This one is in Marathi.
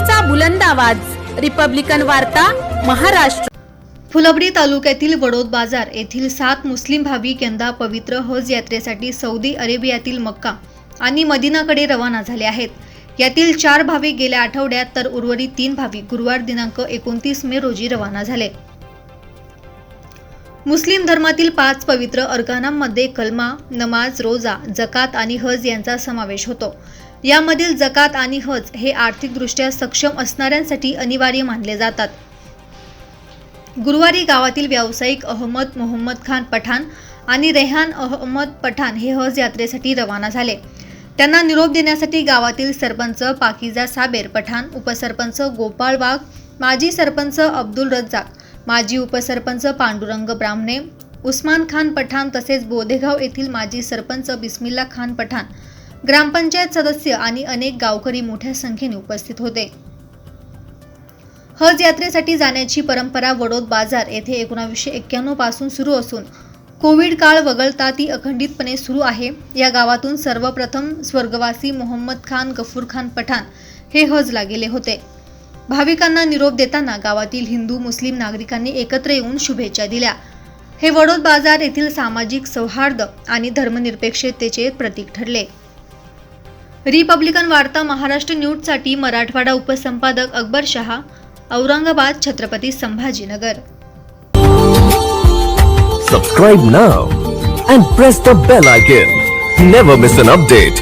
लोकशाहीचा बुलंद आवाज. रिपब्लिकन वार्ता महाराष्ट्र. फुलंब्री तालुक्यातील वडोद बाजार येथील सात मुस्लिम भाविक यंदा पवित्र हज यात्रेसाठी सौदी अरेबियातील मक्का आणि मदिनाकडे रवाना झाले आहेत. यातील चार भाविक गेल्या आठवड्यात तर उर्वरित तीन भाविक गुरुवार दिनांक एकोणतीस मे रोजी रवाना झाले. मुस्लिम धर्मातील पाच पवित्र अर्घानांमध्ये कलमा नमाज रोजा जकात आणि हज यांचा समावेश होतो. यामधील जकात आणि हज हे आर्थिकदृष्ट्या सक्षम असणाऱ्यांसाठी अनिवार्य मानले जातात. गुरुवारी गावातील व्यावसायिक अहमद मोहम्मद खान पठाण आणि रेहान अहमद पठाण हे हज यात्रेसाठी रवाना झाले. त्यांना निरोप देण्यासाठी गावातील सरपंच पाकिजा साबेर पठाण उपसरपंच गोपाळ वाघ माजी सरपंच अब्दुल रज्जाक माजी उपसरपंच पांडुरंग ब्राह्मणे उस्मान खान पठाण तसेच बोधेगाव येथील माजी सरपंच बिस्मिल्ला खान पठाण ग्रामपंचायत सदस्य आणि अनेक गावकरी मोठ्या संख्येने उपस्थित होते. हज यात्रेसाठी जाण्याची परंपरा वडोद बाजार येथे एकोणावीसशे एक्क्याण्णवपासून सुरू असून कोविड काळ वगळता ती अखंडितपणे सुरू आहे. या गावातून सर्वप्रथम स्वर्गवासी मोहम्मद खान गफूर खान पठाण हे हजला गेले होते. भाविकांना निरोप देताना गावातील हिंदू मुस्लिम नागरिकांनी एकत्र येऊन शुभेच्छा दिल्या. हे वडोद बाजार येथील सामाजिक सौहार्द आणि धर्मनिरपेक्षतेचे प्रतीक ठरले. रिपब्लिकन वार्ता महाराष्ट्र न्यूजसाठी Marathwada उपसंपादक Akbar Shah Aurangabad Chhatrapati Sambhajinagar. Subscribe now and press the bell icon never miss an update